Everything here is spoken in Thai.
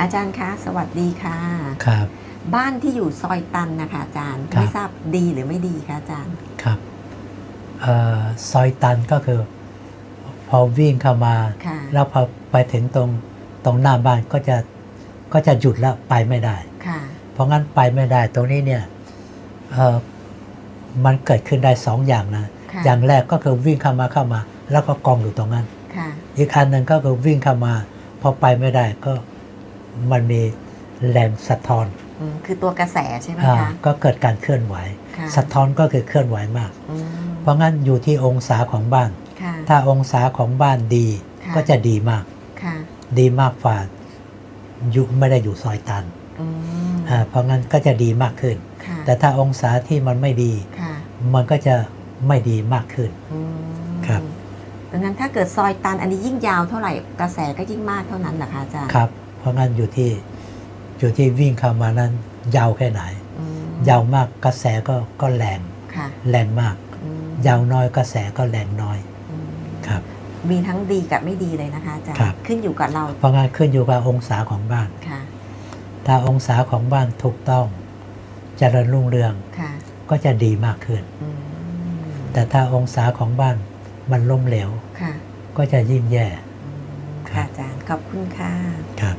อาจารย์คะ สวัสดีค่ะ ครับ บ้านที่อยู่ซอยตันนะคะอาจารย์ ครับ ไม่ทราบดีหรือไม่ดีคะอาจารย์ ครับเอ่อซอยตันก็คือ พอวิ่งเข้ามา ค่ะ แล้วพอไปถึงตรงตรงหน้าบ้านก็จะก็จะหยุดแล้วไปไม่ได้ ค่ะ เพราะงั้นไปไม่ได้ตรงนี้เนี่ยเอ่อมันเกิดขึ้นได้สองอย่างนะ ค่ะ อย่างแรกก็คือวิ่งเข้ามาเข้ามา แล้วก็กองอยู่ตรงนั้น ค่ะ อีกอันหนึ่งก็คือวิ่งเข้ามา พอไปไม่ได้ก็ มันมีแรงสะท้อนอืมคือตัวกระแสใช่ไหมอ่าคะก็เกิดการเคลื่อนไหวค่ะสะท้อนก็คือเคลื่อนไหวมากอืมเพราะงั้นอยู่ที่องศาของบ้านค่ะถ้าองศาของบ้านดีค่ะก็จะดีมากค่ะดีมากฝ่าอยู่ไม่ได้อยู่ซอยตันอืมอ่าเพราะงั้นก็จะดีมากขึ้นค่ะแต่ถ้าองศาที่มันไม่ดีค่ะมันก็จะไม่ดีมากขึ้นอืมครับดังนั้นถ้าเกิดซอยตันอันนี้ยิ่งยาวเท่าไหร่กระแสก็ยิ่งมากเท่านั้นเหรอคะอาจารย์ ครับ เพราะงั้นอยู่ที่อยู่ที่วิ่งเข้ามานั้นยาวแค่ไหนอืมยาวมากกระแสก็ก็แรงค่ะแรงมากอืมยาวน้อยกระแสก็แรงน้อยอืมครับ มีทั้งดีกับไม่ดีเลยนะคะอาจารย์ครับขึ้นอยู่กับเรา เพราะงั้นขึ้นอยู่กับองศาของบ้านค่ะถ้าองศาของบ้านถูกต้องเจริญรุ่งเรืองค่ะก็จะดีมากขึ้นอืมแต่ถ้าองศาของบ้านมันล้มเหลวค่ะก็จะยิ่งแย่อืมครัค่ะบอาจารย์ ขอบคุณค่ะครับ